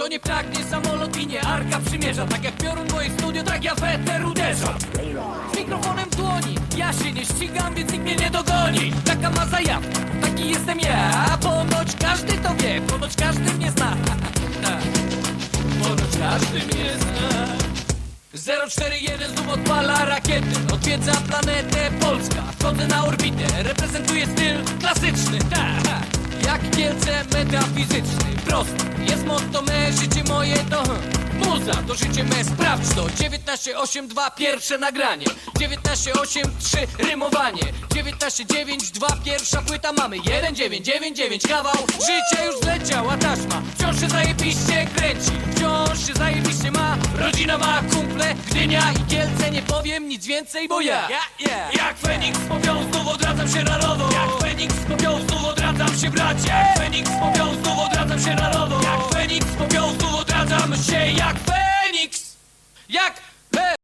Kto nie pragnie samolot i nie arka przymierza. Tak jak piorun moje studio, tak ja weter uderza Z mikrofonem w dłoni Ja się nie ścigam, więc nikt mnie nie dogoni. Taka ma zajawka, taki jestem ja. Ponoć każdy to wie, ponoć każdy mnie zna. Ponoć każdy mnie zna. 041 znów odpala rakiety. Odwiedza planetę Polska. Wchodzę na orbitę Reprezentuję styl klasyczny. Tak, jak Kielce metafizyczny Prosty, jest motto me Życie moje to hm, Muza, to życie me, sprawdź to. 1982 pierwsze nagranie. 1983 rymowanie. 1992 pierwsza płyta mamy. 1999 kawał. Życia już zleciała taśma. Wciąż się zajebiście kręci. Wciąż się zajebiście ma. Rodzina ma kumple Gdynia i Kielce. Nie powiem nic więcej, bo ja. Jak Feniks z popiołu znów odradzam się na nowo się bracie! Feniks znów odradzam się na nowo